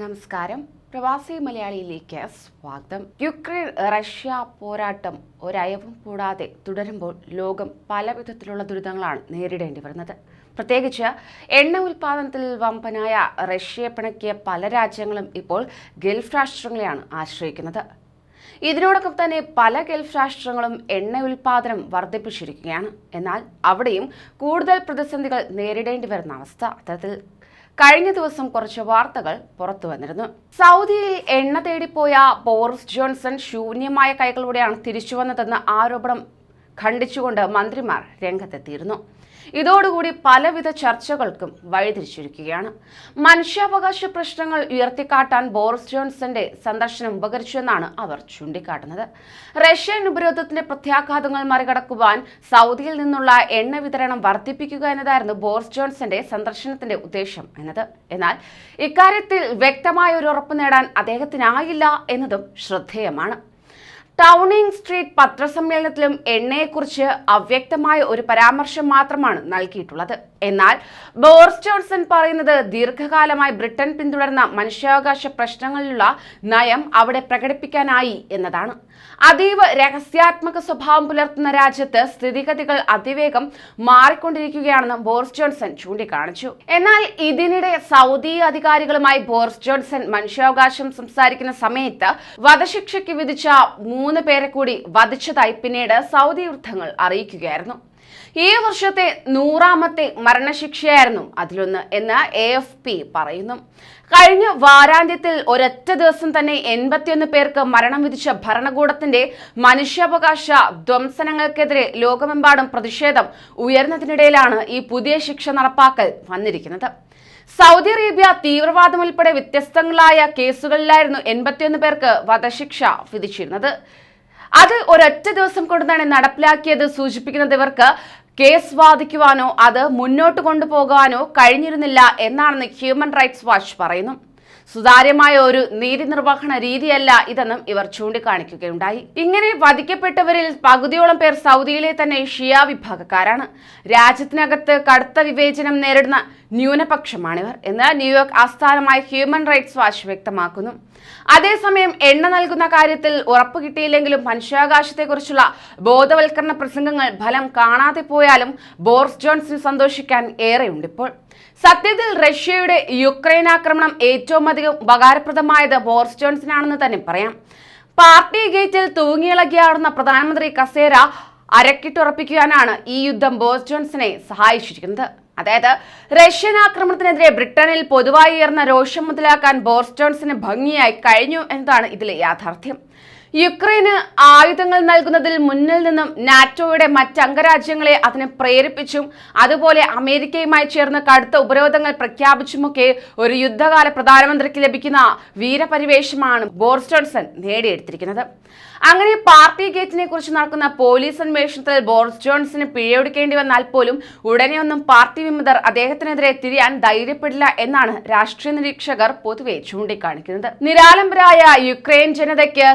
നമസ്കാരം. പ്രവാസി മലയാളിയിലേക്ക് സ്വാഗതം. യുക്രൈൻ റഷ്യ പോരാട്ടം ഒരയവും കൂടാതെ തുടരുമ്പോൾ ലോകം പല വിധത്തിലുള്ള ദുരിതങ്ങളാണ് നേരിടേണ്ടി വരുന്നത്. പ്രത്യേകിച്ച് എണ്ണ ഉൽപ്പാദനത്തിൽ വമ്പനായ റഷ്യയെ പിണക്കിയ പല രാജ്യങ്ങളും ഇപ്പോൾ ഗൾഫ് രാഷ്ട്രങ്ങളെയാണ് ആശ്രയിക്കുന്നത്. ഇതിനോടൊപ്പം തന്നെ പല ഗൾഫ് രാഷ്ട്രങ്ങളും എണ്ണ ഉൽപാദനം വർദ്ധിപ്പിച്ചിരിക്കുകയാണ്. എന്നാൽ അവിടെയും കൂടുതൽ പ്രതിസന്ധികൾ നേരിടേണ്ടി വരുന്ന അവസ്ഥ. അത്തരത്തിൽ കഴിഞ്ഞ ദിവസം കുറച്ച് വാർത്തകൾ പുറത്തു വന്നിരുന്നു. സൗദിയിൽ എണ്ണ തേടിപ്പോയ ബോറിസ് ജോൺസൺ ശൂന്യമായ കൈകളോടെയാണ് തിരിച്ചുവന്നതെന്ന് ആരോപണം ഖണ്ഡിച്ചുകൊണ്ട് മന്ത്രിമാർ രംഗത്തെത്തിയിരുന്നു. ഇതോടുകൂടി പലവിധ ചർച്ചകൾക്കും വഴിതിരിച്ചിരിക്കുകയാണ്. മനുഷ്യാവകാശ പ്രശ്നങ്ങൾ ഉയർത്തിക്കാട്ടാൻ ബോറിസ് ജോൺസന്റെ സന്ദർശനം ഉപകരിച്ചുവെന്നാണ് അവർ ചൂണ്ടിക്കാട്ടുന്നത്. റഷ്യൻ ഉപരോധത്തിന്റെ പ്രത്യാഘാതങ്ങൾ മറികടക്കുവാൻ സൗദിയിൽ നിന്നുള്ള എണ്ണ വിതരണം വർദ്ധിപ്പിക്കുക എന്നതായിരുന്നു ബോറിസ് ജോൺസന്റെ സന്ദർശനത്തിന്റെ ഉദ്ദേശം എന്നത്. എന്നാൽ ഇക്കാര്യത്തിൽ വ്യക്തമായ ഒരു ഉറപ്പ് നേടാൻ അദ്ദേഹത്തിനായില്ല എന്നതും ശ്രദ്ധേയമാണ്. ടൗണിംഗ് സ്ട്രീറ്റ് പത്രസമ്മേളനത്തിലും എണ്ണയെക്കുറിച്ച് അവ്യക്തമായ ഒരു പരാമർശം മാത്രമാണ് നൽകിയിട്ടുള്ളത്. എന്നാൽ ബോറിസ് ജോൺസൺ പറയുന്നത് ദീർഘകാലമായി ബ്രിട്ടൻ പിന്തുടർന്ന മനുഷ്യാവകാശ പ്രശ്നങ്ങളിലുള്ള നയം അവിടെ പ്രകടിപ്പിക്കാനായി എന്നതാണ്. അതീവ രഹസ്യാത്മക സ്വഭാവം പുലർത്തുന്ന രാജ്യത്ത് സ്ഥിതിഗതികൾ അതിവേഗം മാറിക്കൊണ്ടിരിക്കുകയാണെന്ന് ബോറിസ് ജോൺസൺ ചൂണ്ടിക്കാണിച്ചു. എന്നാൽ ഇതിനിടെ സൗദി അധികാരികളുമായി ബോറിസ് ജോൺസൺ മനുഷ്യാവകാശം സംസാരിക്കുന്ന സമയത്ത് വധശിക്ഷയ്ക്ക് വിധിച്ച മൂന്ന് പേരെ കൂടി വധിച്ചതായി പിന്നീട് സൗദി വൃത്തങ്ങൾ അറിയിക്കുകയായിരുന്നു. ഈ വർഷത്തെ നൂറാമത്തെ മരണശിക്ഷയായിരുന്നു അതിലൊന്ന് എന്ന് എ എഫ് പി പറയുന്നു. കഴിഞ്ഞ വാരാന്ത്യത്തിൽ ഒരൊറ്റ ദിവസം തന്നെ എൺപത്തിയൊന്ന് പേർക്ക് മരണം വിധിച്ച ഭരണകൂടത്തിന്റെ മനുഷ്യാവകാശ ധ്വംസനങ്ങൾക്കെതിരെ ലോകമെമ്പാടും പ്രതിഷേധം ഉയർന്നതിനിടയിലാണ് ഈ പുതിയ ശിക്ഷ നടപ്പാക്കൽ വന്നിരിക്കുന്നത്. സൗദി അറേബ്യ തീവ്രവാദം ഉൾപ്പെടെ വ്യത്യസ്തങ്ങളായ കേസുകളിലായിരുന്നു എൺപത്തിയൊന്ന് പേർക്ക് വധശിക്ഷ വിധിച്ചിരുന്നത്. അത് ഒരൊറ്റ ദിവസം കൊണ്ട് തന്നെ നടപ്പിലാക്കിയത് സൂചിപ്പിക്കുന്നത് ഇവർക്ക് കേസ് വാദിക്കുവാനോ അത് മുന്നോട്ട് കൊണ്ടുപോകാനോ കഴിഞ്ഞിരുന്നില്ല എന്നാണെന്ന് ഹ്യൂമൻ റൈറ്റ്സ് വാച്ച് പറയുന്നു. സുതാര്യമായ ഒരു നീതി നിർവഹണ രീതിയല്ല ഇതെന്നും ഇവർ ചൂണ്ടിക്കാണിക്കുകയുണ്ടായി. ഇങ്ങനെ വധിക്കപ്പെട്ടവരിൽ പകുതിയോളം പേർ സൗദിയിലെ തന്നെ ഷിയ വിഭാഗക്കാരാണ്. രാജ്യത്തിനകത്ത് കടുത്ത വിവേചനം നേരിടുന്ന ന്യൂനപക്ഷമാണിവർ. എന്ന് ന്യൂയോർക്ക് ആസ്ഥാനമായ ഹ്യൂമൻ റൈറ്റ്സ് വാച്ച് വ്യക്തമാക്കുന്നു. അതേസമയം എണ്ണ നൽകുന്ന കാര്യത്തിൽ ഉറപ്പ് കിട്ടിയില്ലെങ്കിലും മനുഷ്യാവകാശത്തെക്കുറിച്ചുള്ള ബോധവൽക്കരണ പ്രസംഗങ്ങൾ ഫലം കാണാതെ പോയാലും ബോറിസ് ജോൺസൺ സന്തോഷിക്കാൻ ഏറെയുണ്ട് ഇപ്പോൾ. സത്യത്തിൽ റഷ്യയുടെ യുക്രൈൻ ആക്രമണം ഏറ്റവും അധികം ഉപകാരപ്രദമായത് ബോറിസ് ജോൺസനാണെന്ന് തന്നെ പറയാം. പാർട്ടി ഗേറ്റിൽ തൂങ്ങിയിളകിയാടുന്ന പ്രധാനമന്ത്രി കസേര അരക്കിട്ടുറപ്പിക്കാനാണ് ഈ യുദ്ധം ബോറിസ് ജോൺസനെ സഹായിച്ചിരിക്കുന്നത്. അതായത് റഷ്യൻ ആക്രമണത്തിനെതിരെ ബ്രിട്ടനിൽ പൊതുവായി ഉയർന്ന രോഷം മുതലാക്കാൻ ബോർസ് ജോൺസിന് ഭംഗിയായി കഴിഞ്ഞു എന്നതാണ് ഇതിലെ യാഥാർത്ഥ്യം. യുക്രൈന് ആയുധങ്ങൾ നൽകുന്നതിൽ മുന്നിൽ നിന്നും നാറ്റോയുടെ മറ്റ് അംഗരാജ്യങ്ങളെ അതിനെ പ്രേരിപ്പിച്ചും അതുപോലെ അമേരിക്കയുമായി ചേർന്ന് കടുത്ത ഉപരോധങ്ങൾ പ്രഖ്യാപിച്ചുമൊക്കെ ഒരു യുദ്ധകാല പ്രധാനമന്ത്രിക്ക് ലഭിക്കുന്ന വീരപരിവേഷമാണ് ബോറിസ് ജോൺസൺ നേടിയെടുത്തിരിക്കുന്നത്. അങ്ങനെ പാർട്ടി ഗേറ്റിനെ കുറിച്ച് നടക്കുന്ന പോലീസ് അന്വേഷണത്തിൽ ബോറിസ് ജോൺസന് പിഴയൊടുക്കേണ്ടി വന്നാൽ പോലും ഉടനെയൊന്നും പാർട്ടി വിമതർ അദ്ദേഹത്തിനെതിരെ തിരിയാൻ ധൈര്യപ്പെടില്ല എന്നാണ് രാഷ്ട്രീയ നിരീക്ഷകർ പൊതുവെ ചൂണ്ടിക്കാണിക്കുന്നത്. നിരാലംബരായ യുക്രൈൻ ജനതയ്ക്ക്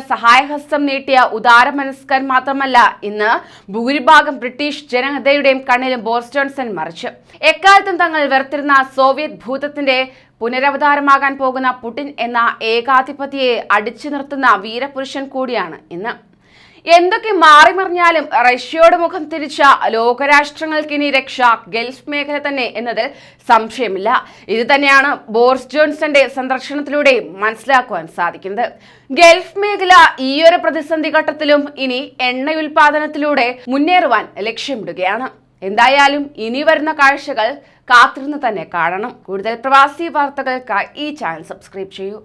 സഹായഹസ്തം നീട്ടിയ ഉദാരമനസ്കൻ മാത്രമല്ല ഇന്ന് ഭൂരിഭാഗം ബ്രിട്ടീഷ് ജനതയുടെയും കണ്ണിലും ബോറിസ് ജോൺസൺ മറിച്ചു. എക്കാലത്തും തങ്ങൾ വെറുത്തിരുന്ന സോവിയറ്റ് ഭൂതത്തിന്റെ പുനരവതാരമാകാൻ പോകുന്ന പുടിൻ എന്ന ഏകാധിപതിയെ അടിച്ചു നിർത്തുന്ന വീരപുരുഷൻ കൂടിയാണ് ഇന്ന്. എന്തൊക്കെ മാറിമറിഞ്ഞാലും റഷ്യയുടെ മുഖം തിരിച്ച ലോകരാഷ്ട്രങ്ങൾക്ക് ഇനി രക്ഷ ഗൾഫ് മേഖല തന്നെ എന്നതിൽ സംശയമില്ല. ഇത് തന്നെയാണ് ബോറിസ് ജോൺസന്റെ സന്ദർശനത്തിലൂടെ മനസ്സിലാക്കുവാൻ സാധിക്കുന്നത്. ഗൾഫ് മേഖല ഈയൊരു പ്രതിസന്ധി ഘട്ടത്തിലും ഇനി എണ്ണയുൽപാദനത്തിലൂടെ മുന്നേറുവാൻ ലക്ഷ്യമിടുകയാണ്. എന്തായാലും ഇനി വരുന്ന കാഴ്ചകൾ കാത്തിരുന്ന് തന്നെ കാണണം. കൂടുതൽ പ്രവാസി വാർത്തകൾക്കായി ഈ ചാനൽ സബ്സ്ക്രൈബ് ചെയ്യൂ.